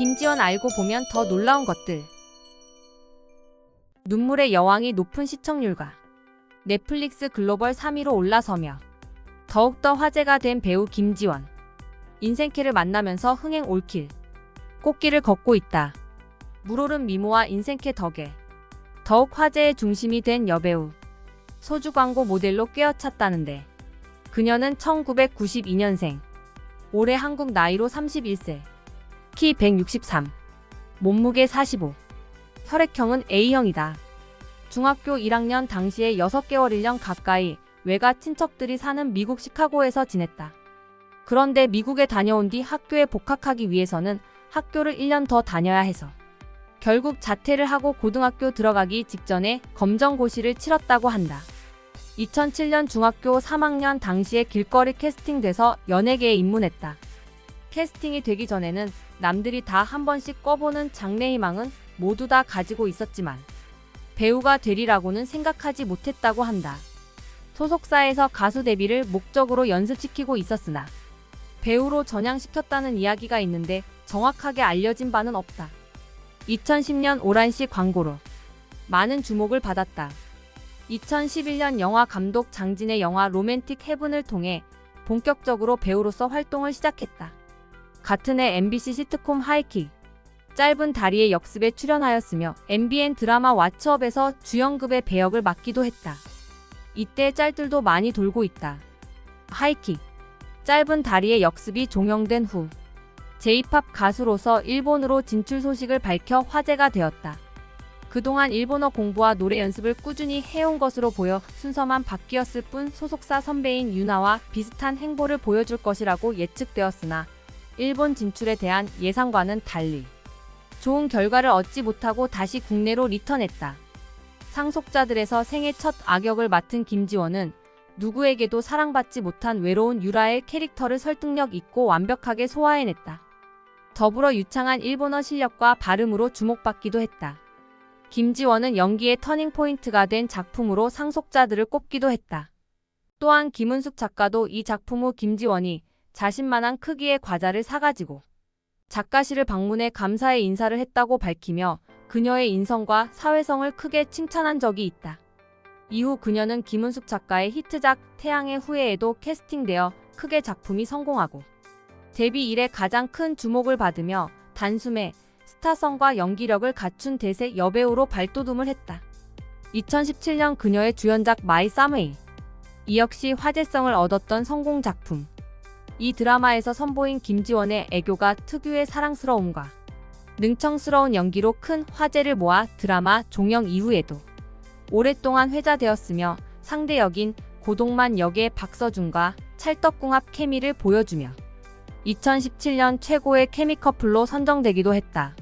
김지원 알고 보면 더 놀라운 것들. 눈물의 여왕이 높은 시청률과 넷플릭스 글로벌 3위로 올라서며 더욱더 화제가 된 배우 김지원. 인생캐를 만나면서 흥행 올킬. 꽃길을 걷고 있다. 물오른 미모와 인생캐 덕에 더욱 화제의 중심이 된 여배우. 소주 광고 모델로 꿰어찼다는데 그녀는 1992년생. 올해 한국 나이로 31세. 키 163. 몸무게 45. 혈액형은 A형이다. 중학교 1학년 당시에 6개월 1년 가까이 외가 친척들이 사는 미국 시카고에서 지냈다. 그런데 미국에 다녀온 뒤 학교에 복학하기 위해서는 학교를 1년 더 다녀야 해서 결국 자퇴를 하고 고등학교 들어가기 직전에 검정고시를 치렀다고 한다. 2007년 중학교 3학년 당시에 길거리 캐스팅돼서 연예계에 입문했다. 캐스팅이 되기 전에는 남들이 다 한 번씩 꿔보는 장래희망은 모두 다 가지고 있었지만 배우가 되리라고는 생각하지 못했다고 한다. 소속사에서 가수 데뷔를 목적으로 연습시키고 있었으나 배우로 전향시켰다는 이야기가 있는데 정확하게 알려진 바는 없다. 2010년 오란시 광고로 많은 주목을 받았다. 2011년 영화 감독 장진의 영화 로맨틱 헤븐을 통해 본격적으로 배우로서 활동을 시작했다. 같은 해 MBC 시트콤 하이킥 짧은 다리의 역습에 출연하였으며 MBN 드라마 왓츠업에서 주연급의 배역을 맡기도 했다. 이때 짤들도 많이 돌고 있다. 하이킥 짧은 다리의 역습이 종영된 후 J-팝 가수로서 일본으로 진출 소식을 밝혀 화제가 되었다. 그동안 일본어 공부와 노래 연습을 꾸준히 해온 것으로 보여 순서만 바뀌었을 뿐 소속사 선배인 유나와 비슷한 행보를 보여줄 것이라고 예측되었으나 일본 진출에 대한 예상과는 달리 좋은 결과를 얻지 못하고 다시 국내로 리턴했다. 상속자들에서 생애 첫 악역을 맡은 김지원은 누구에게도 사랑받지 못한 외로운 유라의 캐릭터를 설득력 있고 완벽하게 소화해냈다. 더불어 유창한 일본어 실력과 발음으로 주목받기도 했다. 김지원은 연기의 터닝포인트가 된 작품으로 상속자들을 꼽기도 했다. 또한 김은숙 작가도 이 작품 후 김지원이 자신만한 크기의 과자를 사가지고 작가실을 방문해 감사의 인사를 했다고 밝히며 그녀의 인성과 사회성을 크게 칭찬한 적이 있다. 이후 그녀는 김은숙 작가의 히트작 태양의 후예에도 캐스팅되어 크게 작품이 성공하고 데뷔 이래 가장 큰 주목을 받으며 단숨에 스타성과 연기력을 갖춘 대세 여배우로 발돋움을 했다. 2017년 그녀의 주연작 마이 사무이 이 역시 화제성을 얻었던 성공 작품. 이 드라마에서 선보인 김지원의 애교가 특유의 사랑스러움과 능청스러운 연기로 큰 화제를 모아 드라마 종영 이후에도 오랫동안 회자되었으며 상대 역인 고동만 역의 박서준과 찰떡궁합 케미를 보여주며 2017년 최고의 케미 커플로 선정되기도 했다.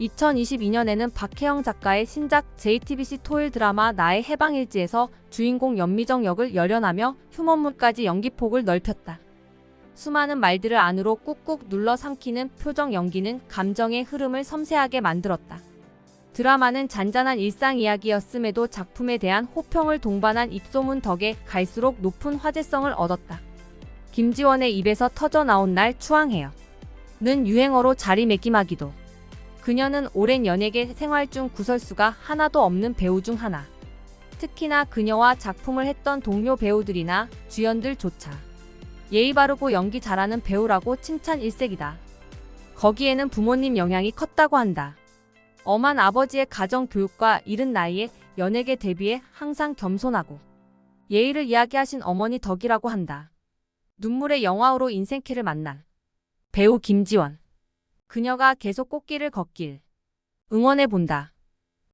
2022년에는 박혜영 작가의 신작 JTBC 토일 드라마 나의 해방일지에서 주인공 연미정 역을 열연하며 휴먼물까지 연기폭을 넓혔다. 수많은 말들을 안으로 꾹꾹 눌러 삼키는 표정 연기는 감정의 흐름을 섬세하게 만들었다. 드라마는 잔잔한 일상 이야기였음에도 작품에 대한 호평을 동반한 입소문 덕에 갈수록 높은 화제성을 얻었다. 김지원의 입에서 터져 나온 날 추앙해요. 는 유행어로 자리매김하기도. 그녀는 오랜 연예계 생활 중 구설수가 하나도 없는 배우 중 하나. 특히나 그녀와 작품을 했던 동료 배우들이나 주연들조차 예의 바르고 연기 잘하는 배우라고 칭찬 일색이다. 거기에는 부모님 영향이 컸다고 한다. 엄한 아버지의 가정 교육과 이른 나이에 연예계 데뷔에 항상 겸손하고 예의를 이야기하신 어머니 덕이라고 한다. 눈물의 영화로 인생캐를 만난 배우 김지원. 그녀가 계속 꽃길을 걷길 응원해 본다.